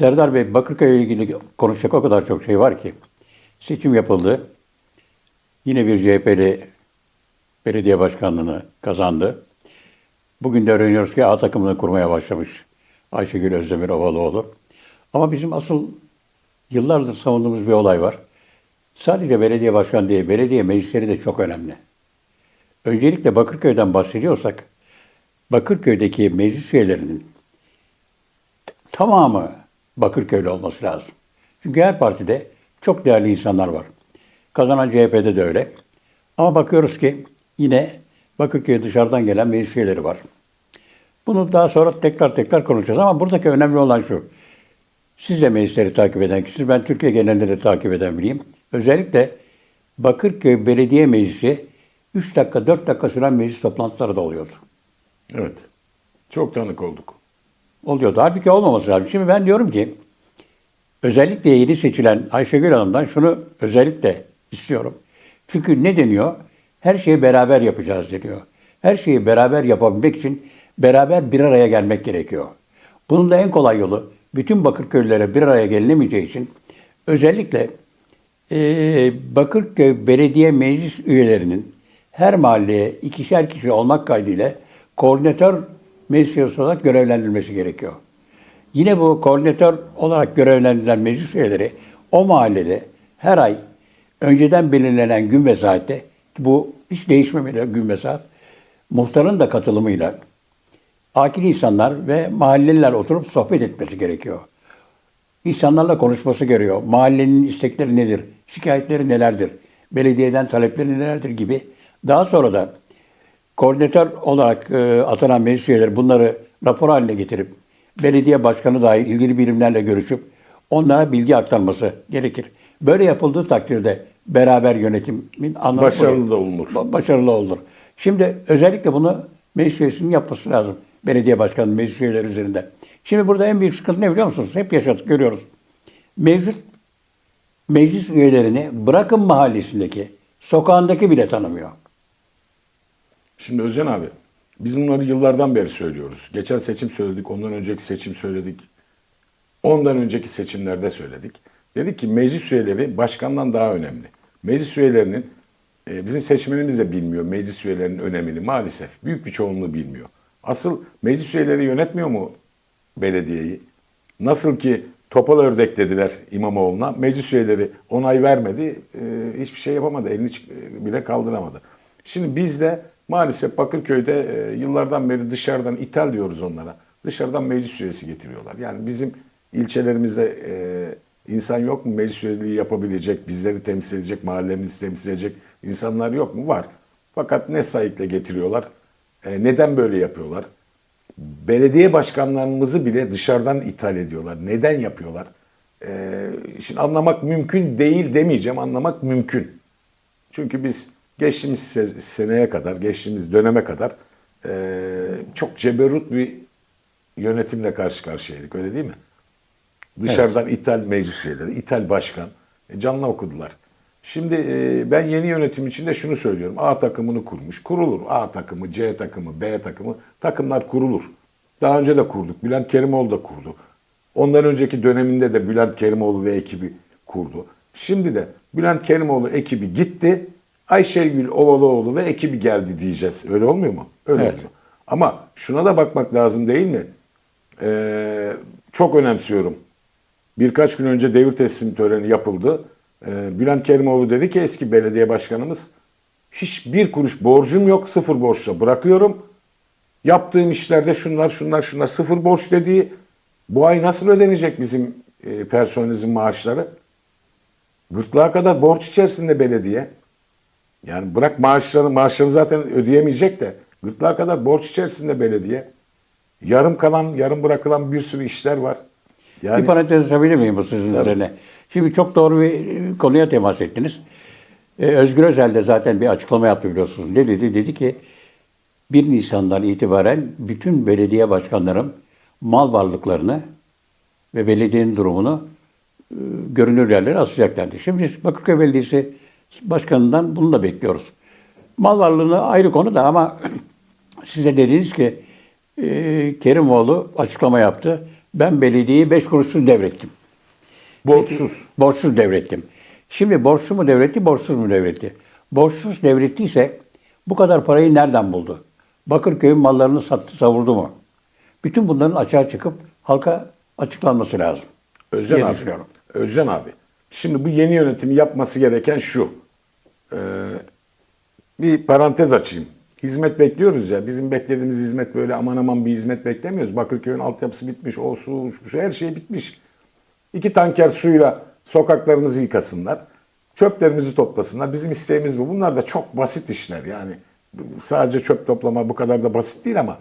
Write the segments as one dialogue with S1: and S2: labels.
S1: Serdar Bey, Bakırköy ile ilgili konuşacak o kadar çok şey var ki. Seçim yapıldı. Yine bir CHP'li belediye başkanlığını kazandı. Bugün de öğreniyoruz ki A takımını kurmaya başlamış Ayşegül Özdemir Ovaloğlu. Ama bizim asıl yıllardır savunduğumuz bir olay var. Sadece belediye başkanı değil, belediye meclisleri de çok önemli. Öncelikle Bakırköy'den bahsediyorsak, Bakırköy'deki meclis üyelerinin tamamı Bakırköylü olması lazım. Çünkü her partide çok değerli insanlar var. Kazanan CHP'de de öyle. Ama bakıyoruz ki yine Bakırköy'e dışarıdan gelen meclis üyeleri var. Bunu daha sonra tekrar tekrar konuşacağız ama buradaki önemli olan şu. Siz de meclisleri takip eden kişisiniz. Ben Türkiye genelinde de takip eden biriyim. Özellikle Bakırköy Belediye Meclisi 3 dakika 4 dakika süren meclis toplantıları da oluyordu.
S2: Evet. Çok tanık olduk.
S1: Oluyordu. Halbuki olmaması lazım. Şimdi ben diyorum ki özellikle yeni seçilen Ayşegül Hanım'dan şunu özellikle istiyorum. Çünkü ne deniyor? Her şeyi beraber yapacağız deniyor. Her şeyi beraber yapabilmek için beraber bir araya gelmek gerekiyor. Bunun da en kolay yolu bütün Bakırköylülere bir araya gelinemeyeceği için özellikle eee, Bakırköy Belediye Meclis üyelerinin her mahalleye ikişer kişi olmak kaydıyla koordinatör meclis olarak görevlendirilmesi gerekiyor. Yine bu koordinatör olarak görevlendirilen meclis üyeleri o mahallede her ay önceden belirlenen gün ve saatte bu hiç değişmemeli gün ve saat muhtarın da katılımıyla akil insanlar ve mahalleliler oturup sohbet etmesi gerekiyor. İnsanlarla konuşması gerekiyor. Mahallenin istekleri nedir? Şikayetleri nelerdir? Belediyeden talepleri nelerdir gibi. Daha sonra da koordinatör olarak e, atanan meclis üyeleri bunları rapor haline getirip belediye başkanı dahil ilgili birimlerle görüşüp onlara bilgi aktarması gerekir. Böyle yapıldığı takdirde beraber yönetimin anlamı
S2: Başarılı da olunur.
S1: Ba- Başarılı olur. Şimdi özellikle bunu meclis üyesinin yapması lazım. Belediye başkanı, meclis üyeleri üzerinde. Şimdi burada en büyük sıkıntı ne biliyor musunuz? Hep yaşadık, görüyoruz. Mevcut meclis üyelerini bırakın mahallesindeki, sokağındaki bile tanımıyor.
S2: Şimdi Özcan abi, biz bunları yıllardan beri söylüyoruz. Geçen seçim söyledik, ondan önceki seçim söyledik. Ondan önceki seçimlerde söyledik. Dedik ki meclis üyeleri başkandan daha önemli. Meclis üyelerinin, e, bizim seçmenimiz de bilmiyor meclis üyelerinin önemini maalesef. Büyük bir çoğunluğu bilmiyor. Asıl meclis üyeleri yönetmiyor mu belediyeyi? Nasıl ki topal ördek dediler İmamoğlu'na. Meclis üyeleri onay vermedi. e, hiçbir şey yapamadı. Elini e, bile kaldıramadı. Şimdi biz de maalesef Bakırköy'de e, yıllardan beri dışarıdan ithal diyoruz onlara. Dışarıdan meclis üyesi getiriyorlar. Yani bizim ilçelerimizde e, insan yok mu meclis üyeliği yapabilecek, bizleri temsil edecek, mahallemizi temsil edecek insanlar yok mu? Var. Fakat ne sayıkla getiriyorlar? E, neden böyle yapıyorlar? belediye başkanlarımızı bile dışarıdan ithal ediyorlar. Neden yapıyorlar? Ee, şimdi anlamak mümkün değil demeyeceğim, anlamak mümkün. Çünkü biz geçtiğimiz se- seneye kadar, geçtiğimiz döneme kadar ee, çok ceberut bir yönetimle karşı karşıyaydık, öyle değil mi? Dışarıdan ithal meclis üyeleri, ithal başkan, e, canlı okudular. Şimdi e, ben yeni yönetim için de şunu söylüyorum. A takımını kurmuş. Kurulur. A takımı, C takımı, B takımı. Takımlar kurulur. Daha önce de kurduk. Bülent Kerimoğlu da kurdu. Ondan önceki döneminde de Bülent Kerimoğlu ve ekibi kurdu. Şimdi de Bülent Kerimoğlu ekibi gitti. Ayşegül Ovaloğlu ve ekibi geldi diyeceğiz. Öyle olmuyor mu? Öyle
S1: Evet.
S2: oluyor. Ama şuna da bakmak lazım değil mi? Ee, çok önemsiyorum. Birkaç gün önce devir teslim töreni yapıldı. Ee, Bülent Kerimoğlu dedi ki eski belediye başkanımız hiçbir kuruş borcum yok sıfır borçla bırakıyorum. Yaptığım işlerde şunlar şunlar şunlar sıfır borç dediği bu ay nasıl ödenecek bizim e, personelimizin maaşları? Gırtlağa kadar borç içerisinde belediye. Yani bırak maaşlarını, maaşlarını zaten ödeyemeyecek de gırtlağa kadar borç içerisinde belediye. Yarım kalan, yarım bırakılan bir sürü işler var. Yani
S1: Bir parantez açabilir miyim bu sözün üzerine? Şimdi çok doğru bir e, konuya temas ettiniz. Ee, Özgür Özel de zaten bir açıklama yaptı biliyorsunuz. Ne dedi? Dedi ki 1 Nisan'dan itibaren bütün belediye başkanlarım mal varlıklarını ve belediyenin durumunu e, görünür yerlere asacaklardı. Şimdi Bakırköy Belediyesi Başkanı'ndan bunu da bekliyoruz. Mal varlığını ayrı konu da ama size dediniz ki e, Kerimoğlu açıklama yaptı. Ben belediyeyi 5 kuruşsuz devrettim.
S2: Borçsuz.
S1: Borçsuz devrettim. Şimdi borçlu mu devretti, borçsuz mu devretti? Borçsuz devrettiyse bu kadar parayı nereden buldu? Bakırköy'ün mallarını sattı, savurdu mu? Bütün bunların açığa çıkıp halka açıklanması lazım.
S2: Özcan abi. Özcan abi. Şimdi bu yeni yönetimi yapması gereken şu. Ee, bir parantez açayım. Hizmet bekliyoruz ya. Bizim beklediğimiz hizmet böyle aman aman bir hizmet beklemiyoruz. Bakırköy'ün altyapısı bitmiş, o su, şu, her şey bitmiş. İki tanker suyla sokaklarımızı yıkasınlar. Çöplerimizi toplasınlar. Bizim isteğimiz bu. Bunlar da çok basit işler yani. Sadece çöp toplama bu kadar da basit değil ama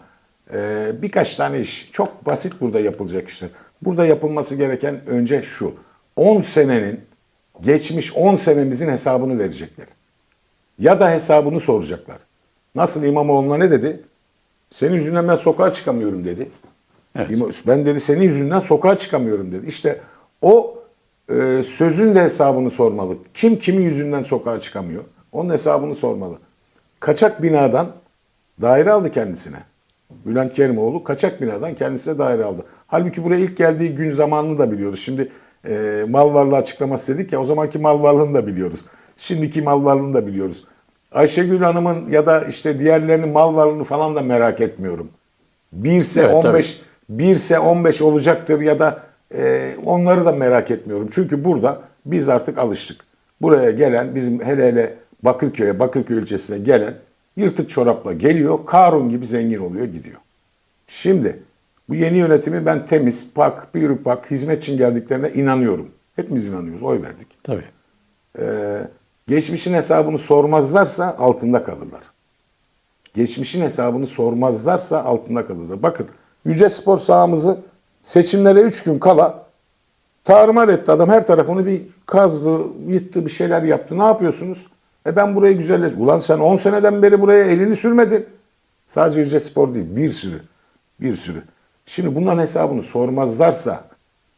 S2: e, birkaç tane iş. Çok basit burada yapılacak işler. Burada yapılması gereken önce şu. 10 senenin, geçmiş 10 senemizin hesabını verecekler. Ya da hesabını soracaklar. Nasıl İmamoğlu'na ne dedi? Senin yüzünden ben sokağa çıkamıyorum dedi.
S1: Evet.
S2: Ben dedi senin yüzünden sokağa çıkamıyorum dedi. İşte o e, sözün de hesabını sormalı. Kim kimin yüzünden sokağa çıkamıyor? Onun hesabını sormalı. Kaçak binadan daire aldı kendisine. Bülent Kerimoğlu kaçak binadan kendisine daire aldı. Halbuki buraya ilk geldiği gün zamanını da biliyoruz. Şimdi e, mal varlığı açıklaması dedik ya o zamanki mal varlığını da biliyoruz. Şimdiki mal varlığını da biliyoruz. Ayşegül Hanım'ın ya da işte diğerlerinin mal varlığını falan da merak etmiyorum. Birse
S1: Evet,
S2: 15 birse 15 olacaktır ya da e, onları da merak etmiyorum. Çünkü burada biz artık alıştık. Buraya gelen bizim hele hele Bakırköy'e, Bakırköy ilçesine gelen yırtık çorapla geliyor. Karun gibi zengin oluyor gidiyor. Şimdi bu yeni yönetimi ben temiz, pak, bir pak, hizmet için geldiklerine inanıyorum. Hepimiz inanıyoruz, oy verdik.
S1: Tabii.
S2: Ee, geçmişin hesabını sormazlarsa altında kalırlar. Geçmişin hesabını sormazlarsa altında kalırlar. Bakın Yüce Spor sahamızı seçimlere 3 gün kala tarumar etti adam. Her tarafını bir kazdı, yıktı, bir şeyler yaptı. Ne yapıyorsunuz? E ben burayı güzelleş... Ulan sen 10 seneden beri buraya elini sürmedin. Sadece Yüce Spor değil, bir sürü. Bir sürü. Şimdi bunların hesabını sormazlarsa,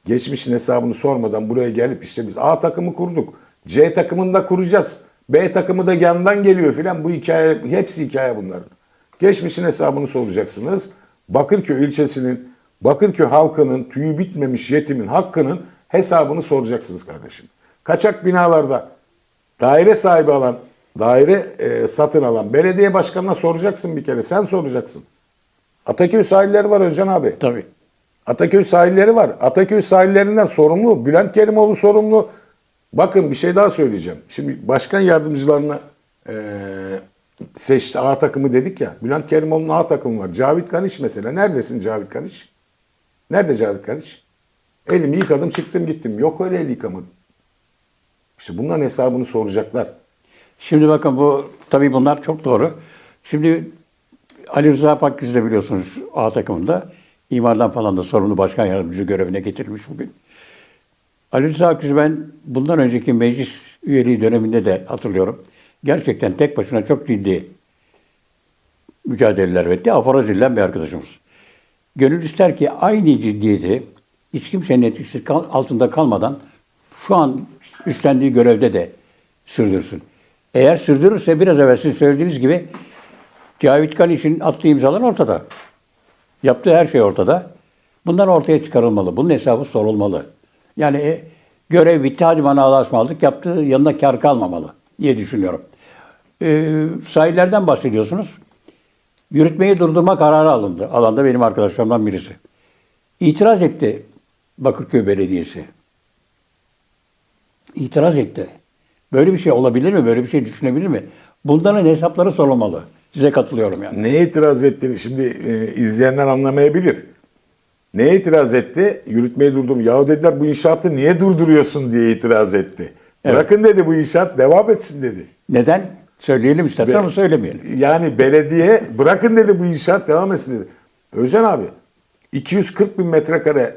S2: geçmişin hesabını sormadan buraya gelip işte biz A takımı kurduk. C takımını da kuracağız. B takımı da yandan geliyor filan. Bu hikaye, hepsi hikaye bunların. Geçmişin hesabını soracaksınız. Bakırköy ilçesinin, Bakırköy halkının tüyü bitmemiş yetimin hakkının hesabını soracaksınız kardeşim. Kaçak binalarda daire sahibi alan, daire e, satın alan belediye başkanına soracaksın bir kere. Sen soracaksın. Ataköy sahilleri var Özcan abi.
S1: Tabii.
S2: Ataköy sahilleri var. Ataköy sahillerinden sorumlu. Bülent Kerimoğlu sorumlu. Bakın bir şey daha söyleyeceğim. Şimdi başkan yardımcılarını eee seçti A takımı dedik ya. Bülent Kerimoğlu'nun A takımı var. Cavit Kaniş mesela. Neredesin Cavit Kaniş? Nerede Cavit Kaniş? Elimi yıkadım çıktım gittim. Yok öyle el yıkamadım. İşte bunların hesabını soracaklar.
S1: Şimdi bakın bu tabii bunlar çok doğru. Şimdi Ali Rıza Pakgüz de biliyorsunuz A takımında imardan falan da sorumlu başkan yardımcısı görevine getirilmiş bugün. Ali Rıza Akgüz'ü ben bundan önceki meclis üyeliği döneminde de hatırlıyorum. Gerçekten tek başına çok ciddi mücadeleler vetti. Aforoz edilen bir arkadaşımız. Gönül ister ki aynı ciddiyeti hiç kimsenin etkisi altında kalmadan şu an üstlendiği görevde de sürdürsün. Eğer sürdürürse biraz evvel sizin söylediğiniz gibi Cavit Kaniş'in attığı imzalar ortada. Yaptığı her şey ortada. Bunlar ortaya çıkarılmalı. Bunun hesabı sorulmalı. Yani e, görev bitti hadi bana Allah'a ısmarladık yaptığı yanında kar kalmamalı diye düşünüyorum. Ee, sahillerden bahsediyorsunuz. Yürütmeyi durdurma kararı alındı. Alanda benim arkadaşlarımdan birisi. İtiraz etti Bakırköy Belediyesi. İtiraz etti. Böyle bir şey olabilir mi? Böyle bir şey düşünebilir mi? Bunların hesapları sorulmalı. Size katılıyorum yani.
S2: Neye itiraz ettiğini şimdi e, izleyenler anlamayabilir. Neye itiraz etti? Yürütmeyi durdum. Yahu dediler bu inşaatı niye durduruyorsun diye itiraz etti.
S1: Evet.
S2: Bırakın dedi bu inşaat devam etsin dedi.
S1: Neden? Söyleyelim istersen ama söylemeyelim.
S2: Yani belediye bırakın dedi bu inşaat devam etsin dedi. Özcan abi 240 bin metrekare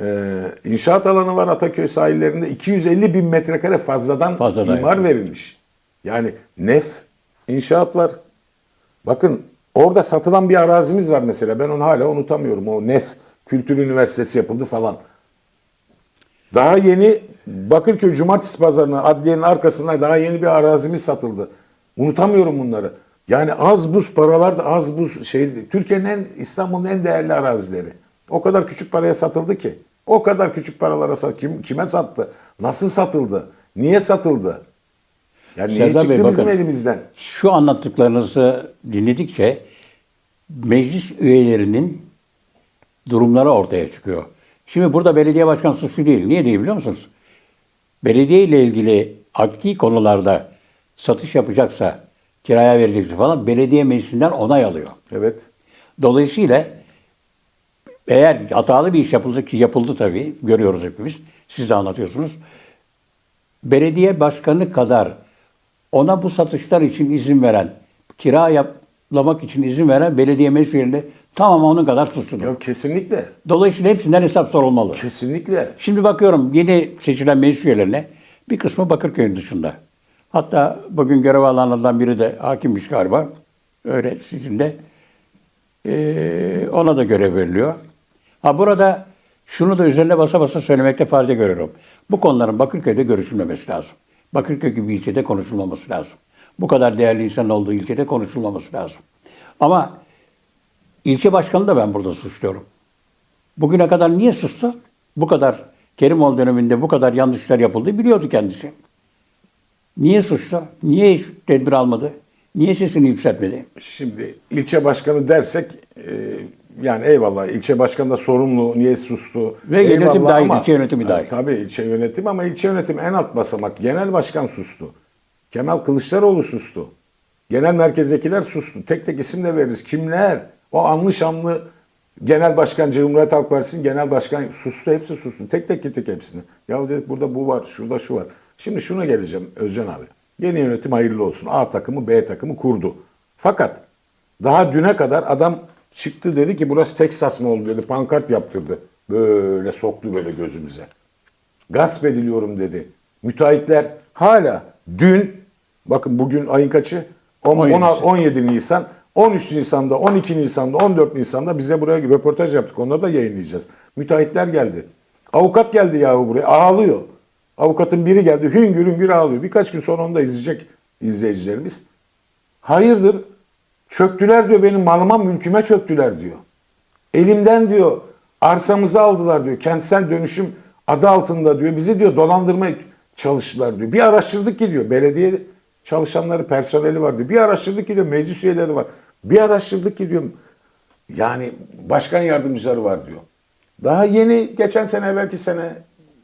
S2: e, inşaat alanı var Ataköy sahillerinde. 250 bin metrekare fazladan,
S1: Fazladan
S2: imar
S1: yapılmış.
S2: verilmiş. Yani nef inşaat var. Bakın orada satılan bir arazimiz var mesela. Ben onu hala unutamıyorum. O nef Kültür Üniversitesi yapıldı falan. Daha yeni Bakırköy Cumartesi Pazarı'na adliyenin arkasında daha yeni bir arazimiz satıldı. Unutamıyorum bunları. Yani az buz paralar da az buz şey Türkiye'nin en İstanbul'un en değerli arazileri. O kadar küçük paraya satıldı ki. O kadar küçük paralara sat. Kim, kime sattı? Nasıl satıldı? Niye satıldı? Yani niye
S1: Serdar
S2: çıktı
S1: Bey,
S2: bizim
S1: bakın.
S2: elimizden?
S1: Şu anlattıklarınızı dinledikçe meclis üyelerinin durumları ortaya çıkıyor. Şimdi burada belediye başkanı suçlu değil. Niye değil biliyor musunuz? Belediye ile ilgili akli konularda satış yapacaksa, kiraya verecekse falan belediye meclisinden onay alıyor.
S2: Evet.
S1: Dolayısıyla eğer hatalı bir iş yapıldı ki yapıldı tabii, görüyoruz hepimiz, siz de anlatıyorsunuz. Belediye başkanı kadar ona bu satışlar için izin veren, kira yaplamak için izin veren belediye meclis tamam onun kadar suçludur.
S2: Ya kesinlikle.
S1: Dolayısıyla hepsinden hesap sorulmalı.
S2: Kesinlikle.
S1: Şimdi bakıyorum yeni seçilen meclis üyelerine bir kısmı Bakırköy'ün dışında. Hatta bugün görev alanlardan biri de hakimmiş galiba. Öyle sizin de. Ee, ona da görev veriliyor. Ha burada şunu da üzerine basa basa söylemekte fayda görüyorum. Bu konuların Bakırköy'de görüşülmemesi lazım. Bakırköy gibi ilçede konuşulmaması lazım. Bu kadar değerli insan olduğu ilçede konuşulmaması lazım. Ama ilçe başkanı da ben burada suçluyorum. Bugüne kadar niye sustu? Bu kadar Kerimoğlu döneminde bu kadar yanlışlar yapıldı biliyordu kendisi. Niye suçlu? Niye hiç tedbir almadı? Niye sesini yükseltmedi?
S2: Şimdi ilçe başkanı dersek e, yani eyvallah ilçe başkanı da sorumlu niye sustu?
S1: Ve yönetim
S2: Eyvallah
S1: dahil,
S2: ama-
S1: ilçe yönetimi dahil.
S2: Tabii ilçe yönetim ama ilçe yönetim en alt basamak. Genel başkan sustu. Kemal Kılıçdaroğlu sustu. Genel merkezdekiler sustu. Tek tek isim de veririz. Kimler? O anlı şanlı genel başkan Cumhuriyet Halk Partisi'nin genel başkan sustu. Hepsi sustu. Tek tek gittik hepsini. Ya dedik burada bu var, şurada şu var. Şimdi şuna geleceğim Özcan abi. Yeni yönetim hayırlı olsun. A takımı B takımı kurdu. Fakat daha düne kadar adam çıktı dedi ki burası Teksas mı oldu dedi. Pankart yaptırdı. Böyle soktu böyle gözümüze. Gasp ediliyorum dedi. Müteahhitler hala dün bakın bugün ayın kaçı? On-
S1: 17'si.
S2: 16 17 Nisan 13 Nisan'da, 12 Nisan'da, 14 Nisan'da bize buraya röportaj yaptık. Onları da yayınlayacağız. Müteahhitler geldi. Avukat geldi yahu buraya. Ağlıyor. Avukatın biri geldi. Hüngür hüngür ağlıyor. Birkaç gün sonra onu da izleyecek izleyicilerimiz. Hayırdır? Çöktüler diyor benim malıma mülküme çöktüler diyor. Elimden diyor arsamızı aldılar diyor. Kentsel dönüşüm adı altında diyor. Bizi diyor dolandırmaya çalıştılar diyor. Bir araştırdık ki diyor belediye çalışanları personeli var diyor. Bir araştırdık ki diyor meclis üyeleri var. Bir araştırdık ki diyor yani başkan yardımcıları var diyor. Daha yeni geçen sene evvelki sene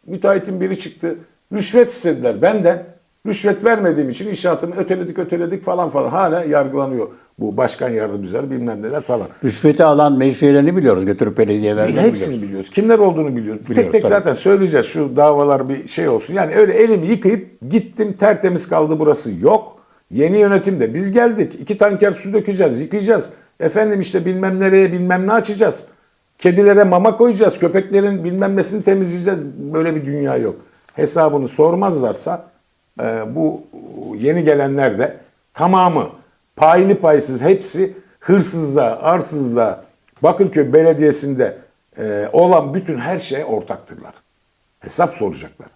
S2: müteahhitin biri çıktı. Rüşvet istediler benden. Rüşvet vermediğim için inşaatımı öteledik öteledik falan falan. Hala yargılanıyor bu başkan yardımcıları bilmem neler falan.
S1: Rüşveti alan meclis üyelerini biliyoruz. Götürüp belediye verdiler.
S2: Hepsini biliyoruz. Kimler olduğunu biliyoruz. tek
S1: Biliyoruz,
S2: tek
S1: tabii.
S2: zaten söyleyeceğiz. Şu davalar bir şey olsun. Yani öyle elimi yıkayıp gittim tertemiz kaldı burası yok. Yeni yönetimde biz geldik. İki tanker su dökeceğiz, yıkayacağız. Efendim işte bilmem nereye bilmem ne açacağız. Kedilere mama koyacağız. Köpeklerin bilmem nesini temizleyeceğiz. Böyle bir dünya yok. Hesabını sormazlarsa e, bu yeni gelenler de tamamı paylı paysız hepsi hırsızlığa, arsızlığa, Bakırköy Belediyesi'nde e, olan bütün her şeye ortaktırlar. Hesap soracaklar.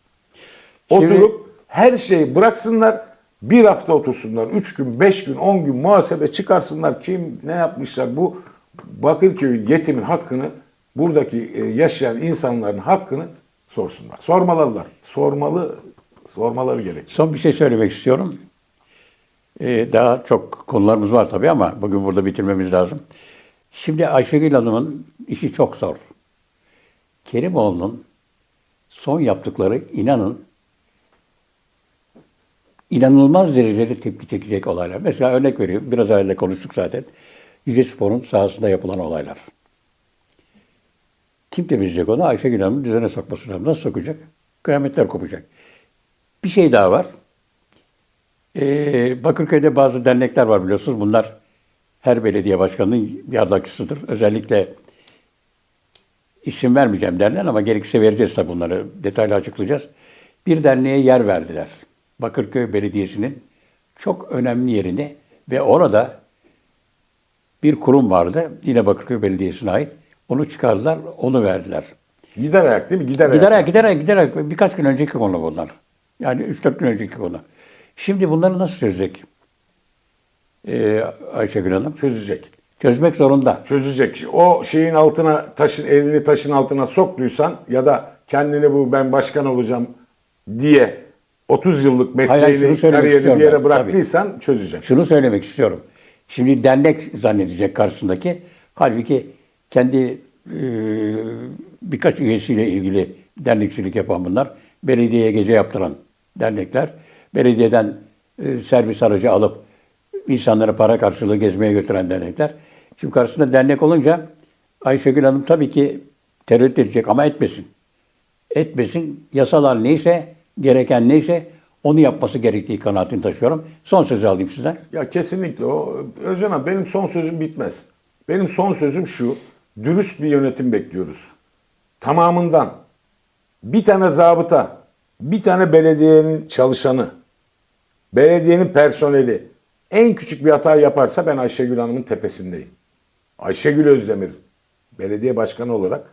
S1: Şimdi-
S2: Oturup her şeyi bıraksınlar, bir hafta otursunlar, üç gün, beş gün, on gün muhasebe çıkarsınlar. Kim ne yapmışlar? Bu Bakırköy yetimin hakkını, buradaki e, yaşayan insanların hakkını sorsunlar. Sormalılar. Sormalı, sormaları gerek.
S1: Son bir şey söylemek istiyorum. Ee, daha çok konularımız var tabii ama bugün burada bitirmemiz lazım. Şimdi Ayşegül Hanım'ın işi çok zor. Kerimoğlu'nun son yaptıkları inanın inanılmaz derecede tepki çekecek olaylar. Mesela örnek veriyorum. Biraz evvel konuştuk zaten. Yüce Spor'un sahasında yapılan olaylar. Kim temizleyecek onu? Ayşegül Hanım'ın düzene sokması lazım. Nasıl sokacak? Kıyametler kopacak. Bir şey daha var. Ee, Bakırköy'de bazı dernekler var biliyorsunuz. Bunlar her belediye başkanının yardakçısıdır. Özellikle isim vermeyeceğim derler ama gerekirse vereceğiz tabii bunları. Detaylı açıklayacağız. Bir derneğe yer verdiler. Bakırköy Belediyesi'nin çok önemli yerini ve orada bir kurum vardı. Yine Bakırköy Belediyesi'ne ait. Onu çıkardılar, onu verdiler.
S2: Gider ayak değil mi? Gider ayak.
S1: Giderek giderek giderek birkaç gün önceki konu bunlar. Yani 3-4 gün önceki konu. Şimdi bunları nasıl çözecek ee, Ayşegül Hanım?
S2: Çözecek.
S1: Çözmek zorunda.
S2: Çözecek. O şeyin altına taşın elini taşın altına soktuysan ya da kendini bu ben başkan olacağım diye 30 yıllık mesleğini, kariyerini bir yere bıraktıysan çözecek.
S1: Şunu söylemek istiyorum. Şimdi dernek zannedecek karşısındaki. Halbuki kendi e, birkaç üyesiyle ilgili dernekçilik yapan bunlar. Belediyeye gece yaptıran dernekler. Belediyeden e, servis aracı alıp insanları para karşılığı gezmeye götüren dernekler. Şimdi karşısında dernek olunca Ayşegül Hanım tabii ki tereddüt edecek ama etmesin. Etmesin. Yasalar neyse, gereken neyse onu yapması gerektiği kanaatini taşıyorum. Son sözü alayım sizden.
S2: Ya kesinlikle o Özcan abi benim son sözüm bitmez. Benim son sözüm şu. Dürüst bir yönetim bekliyoruz. Tamamından bir tane zabıta, bir tane belediyenin çalışanı, belediyenin personeli en küçük bir hata yaparsa ben Ayşegül Hanım'ın tepesindeyim. Ayşegül Özdemir belediye başkanı olarak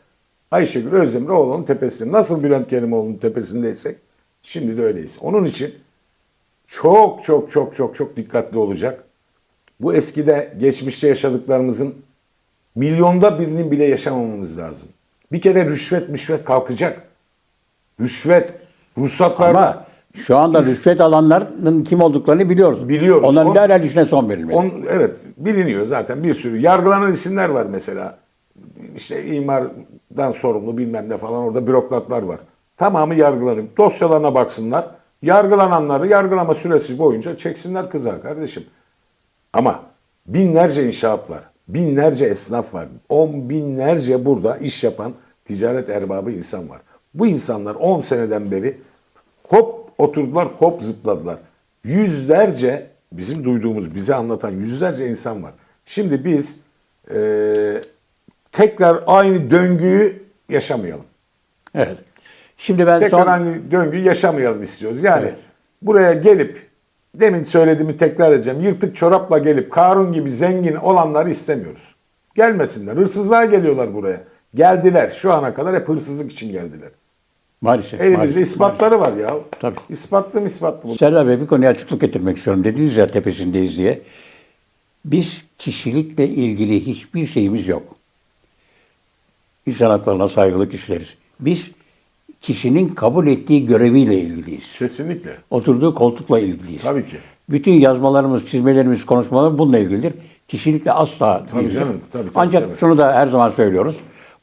S2: Ayşegül Özdemir oğlunun tepesinde. Nasıl Bülent Kerimoğlu'nun tepesindeysek şimdi de öyleyiz. Onun için çok çok çok çok çok dikkatli olacak. Bu eskide geçmişte yaşadıklarımızın milyonda birinin bile yaşamamamız lazım. Bir kere rüşvet müşvet kalkacak. Rüşvet, ruhsatlarda
S1: Ama şu anda rüşvet alanların kim olduklarını biliyoruz.
S2: Biliyoruz.
S1: Onların
S2: On-
S1: derhal işine son verilmeli.
S2: On, evet biliniyor zaten bir sürü. Yargılanan isimler var mesela. İşte imardan sorumlu bilmem ne falan orada bürokratlar var. Tamamı yargılanıyor. Dosyalarına baksınlar. Yargılananları yargılama süresi boyunca çeksinler kıza kardeşim. Ama binlerce inşaat var. Binlerce esnaf var. On binlerce burada iş yapan ticaret erbabı insan var. Bu insanlar 10 seneden beri hop oturdular, hop zıpladılar. Yüzlerce bizim duyduğumuz, bize anlatan yüzlerce insan var. Şimdi biz eee, tekrar aynı döngüyü yaşamayalım.
S1: Evet. Şimdi ben
S2: Tekrar
S1: son
S2: aynı döngüyü yaşamayalım istiyoruz. Yani
S1: Evet.
S2: buraya gelip demin söylediğimi tekrar edeceğim. Yırtık çorapla gelip Karun gibi zengin olanları istemiyoruz. Gelmesinler. Hırsızlığa geliyorlar buraya. Geldiler. Şu ana kadar hep hırsızlık için geldiler.
S1: Maalesef.
S2: Elimizde
S1: maalesef,
S2: ispatları var ya.
S1: Tabii.
S2: İspatlı ispatlı
S1: maalesef. Serdar Bey bir konuya açıklık getirmek istiyorum. Dediniz ya tepesindeyiz diye. Biz kişilikle ilgili hiçbir şeyimiz yok. İnsan haklarına saygılı kişileriz. Biz kişinin kabul ettiği göreviyle ilgiliyiz.
S2: Kesinlikle.
S1: Oturduğu koltukla ilgiliyiz.
S2: Tabii ki.
S1: Bütün yazmalarımız, çizmelerimiz, konuşmalarımız bununla ilgilidir. Kişilikle asla
S2: Tabii
S1: değildir.
S2: canım, tabii, tabii,
S1: Ancak
S2: tabii.
S1: şunu da her zaman söylüyoruz.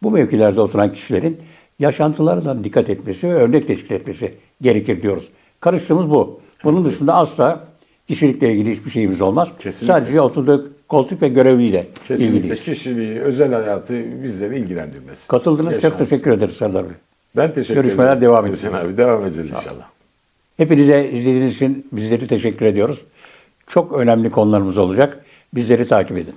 S1: Bu mevkilerde oturan kişilerin yaşantılarından dikkat etmesi ve örnek teşkil etmesi gerekir diyoruz. Karıştığımız bu. Bunun dışında asla kişilikle ilgili hiçbir şeyimiz olmaz.
S2: Kesinlikle.
S1: Sadece oturduğu koltuk ve göreviyle
S2: Kesinlikle
S1: ilgiliyiz.
S2: kişiliği, özel hayatı bizleri ilgilendirmez.
S1: Katıldınız. Çok teşekkür ederiz Serdar Bey.
S2: Ben teşekkür
S1: Görüşmeler
S2: ederim.
S1: devam
S2: Özcan
S1: edecek.
S2: abi devam edeceğiz inşallah.
S1: Hepinize izlediğiniz için bizleri teşekkür ediyoruz. Çok önemli konularımız olacak. Bizleri takip edin.